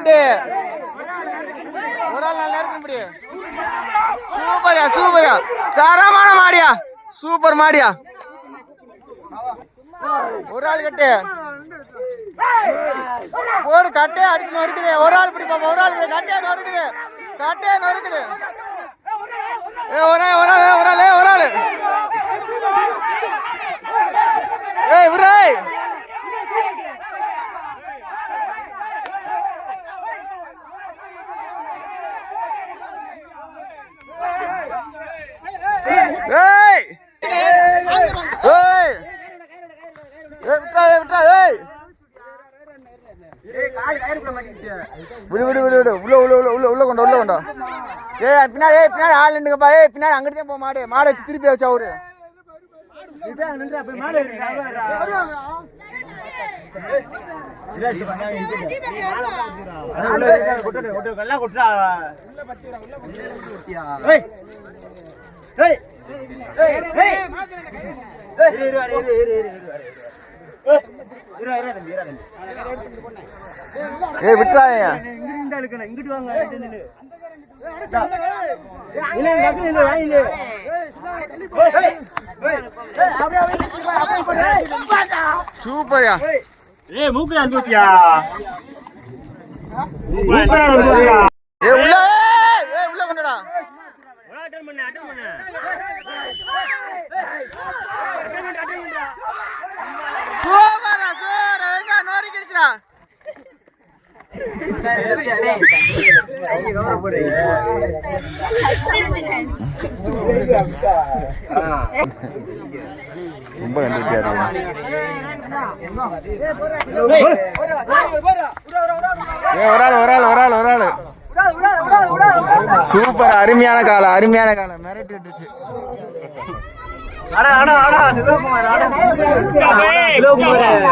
கட்டு ஒரு ஆள் நல்லா இருக்கு இப்படி சூப்பர்யா சூப்பர்யா. தரமான மாடியா? சூப்பர் மாடியா? ஒரு ஆள் கட்டு. போடு கட்டே அடிச்சு நொறுக்குது. ஒரு ஆள் பிடி பாப்பா ஒரு ஆள் கட்டே நொறுக்குது. கட்டே நொறுக்குது. ஏ ஒரு ஒரு ஆள் ஒரு ஆள் ஏய், ஒரு ஆள் ஏய் விரை ஏய் ஏய் ஏய் விட்றா ஏய் விட்றா ஏய் விடு விடு விடு விடு உள்ள உள்ள உள்ள உள்ள உள்ள கொண்டா உள்ள கொண்டா ஏய் பின்னாடி பின்னாடி ஆள் நின்னுங்கப்பா ஏய் பின்னாடி அங்கிட்டு தான் போ மாடு மாடு வச்சு திருப்பி வச்சா அவரு ஏய் விட்டுறாங்க இங்கிருந்து இழுக்கணும் இங்கிட்டு வாங்க சூப்பரா ஏய் மூக்குல அனுப்பியா மூக்குல அனுப்பியா ரொம்ப ஒரு ஆள் ஒரு ஆள் ஒரு ஆள் ஒரு ஆள். சூப்பர் அருமையான காலம் அருமையான காலம் மிரட்டிட்டுச்சு. அடா அடா அடா சிவகுமார் அடா சிவகுமார்.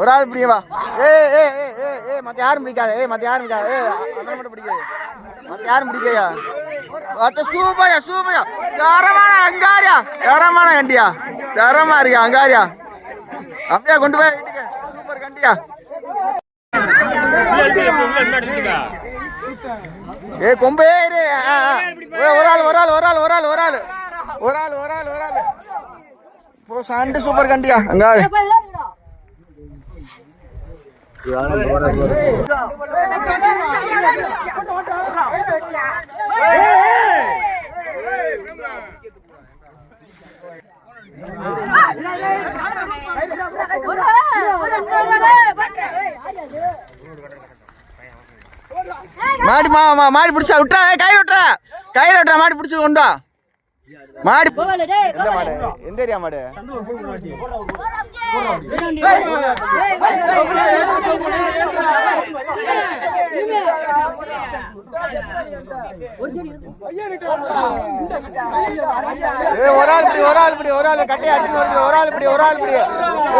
ஒரு ஆள் பிடிக்க ஏ ஏ ஏ ஏ ஏ மத்த யாரும் பிடிக்காத ஏ மத்த யாரும் பிடிக்காத ஏ அதெல்லாம் மட்டும் பிடிக்காது. மத்த யாரும் பிடிக்கையா மத்த சூப்பரா சூப்பரா தரமான அங்காரியா? தரமான கண்டியா? தரமா இருக்கியா அங்காரியா? அப்படியா கொண்டு போய் வீட்டுக்கு. சூப்பர் கண்டியா? ஏ கொம்பு ஏறு ஒரு ஆள் ஒரு ஆள் ஒரு ஆள் ஒரு ஆள் ஒரு ஆள். ஒரு ஆள் ஒரு ஆள் ஒரு ஆள். போ சாண்டு சூப்பர் கண்டியா? அங்காரு. மாடி மா மா- மாடி பிடிச்சா விட்டா ஏய், கயிறு விட்டுறா. கயிறு விட்டுறா மாடி பிடிச்சி கொண்டா மாடி எந்த மாடு? எந்த ஏரியா மாடு? ஒரு ஆள் இப்படி ஒரு ஆள் இப்படி ஒரு ஆள் கட்டையை அடிச்சு வருது. ஒரு ஆள் இப்படி ஒரு ஆள் இப்படி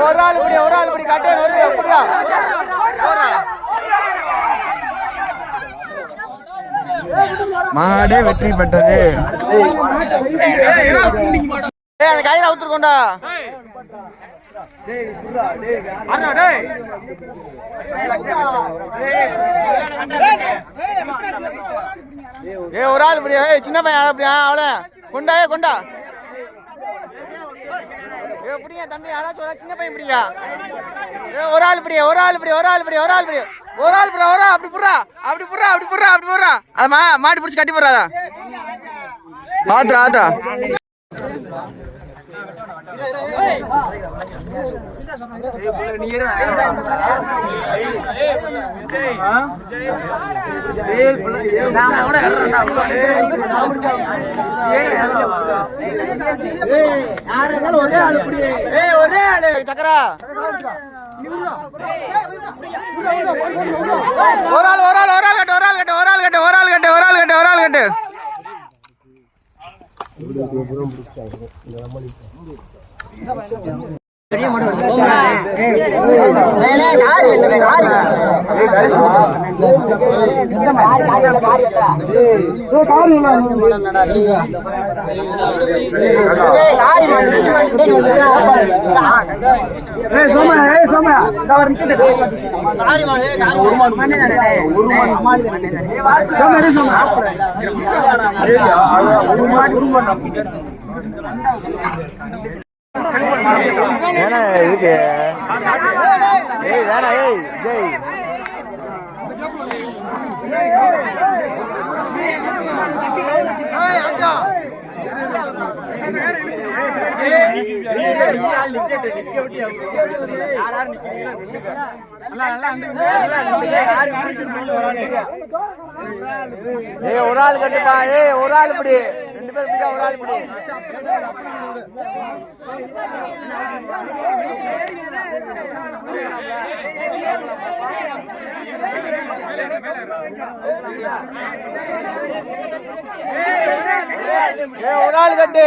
ஒரு ஆள் இப்படி ஒரு ஆள் இப்படி கட்டையை வருது எப்படியா. மாடே வெற்றி பெற்றது. அந்த கையில அவுத்துருக்கோண்டா ஏ ஒரு ஆள் இப்படி ஏய் சின்ன பையன் அப்படியா அவள. கொண்டா ஏ கொண்டா. ஏ இப்படியா தம்பி யாராச்சும் ஒரு ஆள் சின்ன பையன் பிடிங்க ஏ ஒரு ஆள் இப்படி ஒரு ஆள் இப்படி ஒரு ஆள் இப்படி ஒரு ஆள் இப்படி. ஒரு ஆள் இப்படி ஒரு அப்படி புடுறா அப்படி புடுறா அப்படி புடுறா அப்படி புடுறா. அது மா மாடி பிடிச்சி கட்டி விடுறாதா ஆத்ரா ஆத்ரா போடுறாதா பாத்துரா ஆத்துரா சக்கரா ஒரு ஆள் ஒரு ஆள் ஒரு ஆள் கட்டு ஒரு ஆள் கட்டு ஒரு ஆள் கட்டு ஒரு ஆள் கட்டு ஒரு ஆள் கட்டு ஒரு ஆள் கட்டு ஒரு மாடு ஒரு மாடு. ஏன்னா இதுக்கு. ஏய் வேணாம் ஏய் ஜெய். ஏய் ஒரு ஆள் கட்டுப்பா. ஏய் ஒரு ஆள் இப்படி. ரெண்டு பேர் இப்படிக்கா ஒரு ஆள் இப்படி ஏய் ஒரு ஆள் கட்டு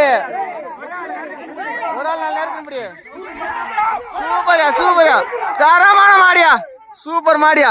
ஒரு ஆள் நல்லா இருக்கு இப்படி சூப்பரா சூப்பரா தரமான மாடியா. சூப்பர் மாடியா.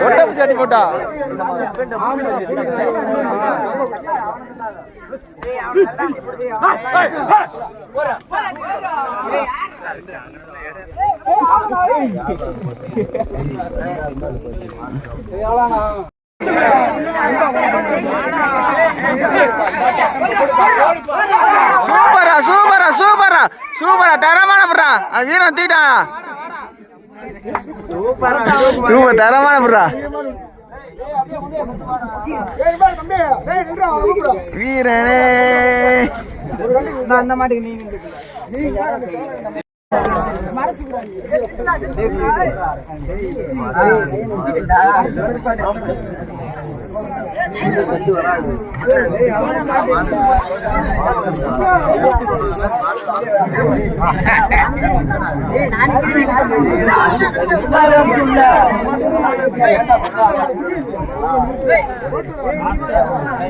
ஒட்டப்பு சட்டி போட்டா சூப்பரா சூப்பரா சூப்பரா. சூப்பரா தரமான புறா வீரன் தூக்கிட்டான்? சூப்பர் தரமான புறா. வீரனே. அந்த மாட்டுக்கு நீ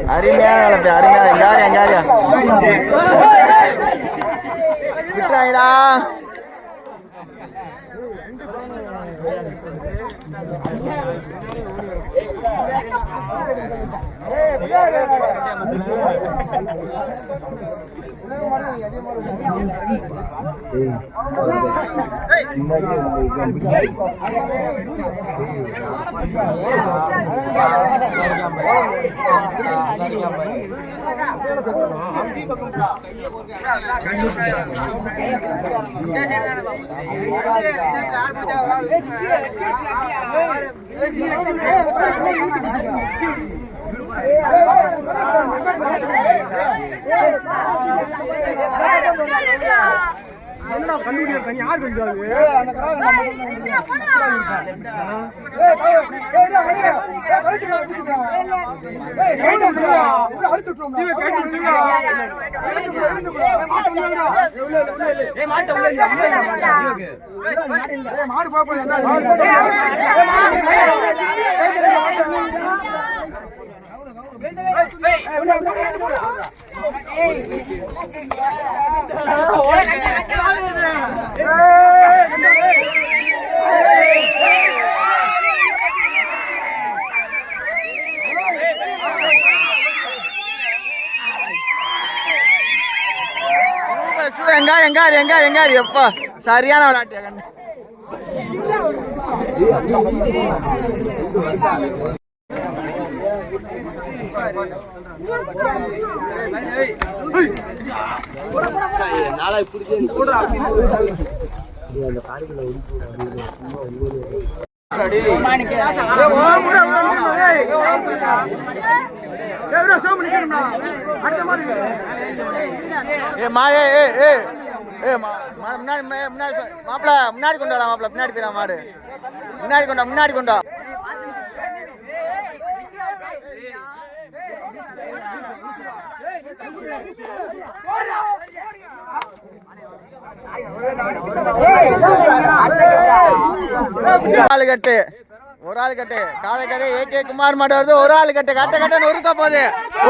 அருமையா கலப்பை அருமையான எங்காரியா எங்காரியா விட்டுறாங்கடா ஆறு என்ன கண்டுபிடிக்கிறாங்க யார் மாடு பாப்போம் எங்காரு எங்காரு எங்காரு எங்காரு எப்பா சரியான விளையாட்டு கண்ணு ஏ மாடு ஏ ஏ மா- முன்னாடி முன்னாடி சொ- மாப்பிள முன்னாடி கொண்டாடா மாப்பிள. பின்னாடி போயிடா மாடு முன்னாடி கொண்டா முன்னாடி கொண்டா ஒரு ஆள் கட்டு ஒரு ஆள் கட்டு காதை கட்டு ஏகே குமார் மாடு வருது. ஒரு ஆள் கட்டு கட்ட கட்ட நொறுக்க போகுது.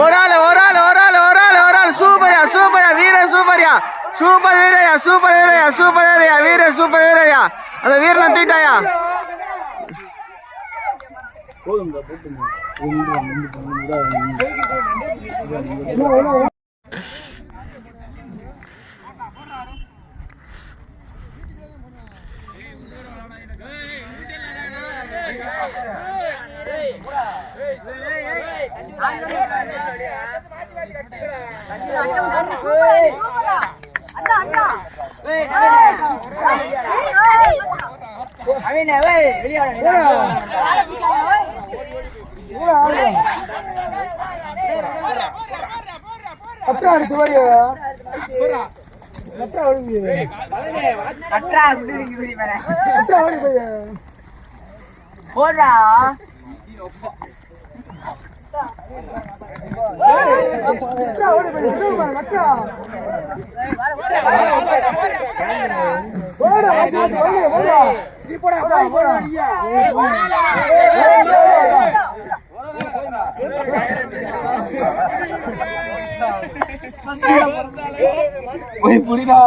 ஒரு ஆள் ஒரு ஆள் ஒரு ஆள் ஒரு ஆள் ஒரு ஆள். சூப்பர்யா சூப்பர்யா வீரன் சூப்பர்யா. சூப்பர் வீரயா சூப்பர் வீரயா சூப்பர் வீரயா வீரன் சூப்பர் வீரயா. அந்த வீரனை அட்டா இருக்கு வரியா அட்டா வருது அட்டா குடிங்க அட்டா வருது பையா போடா ஓட நீ போடா போடா போடா ஐயா போய் புடிடா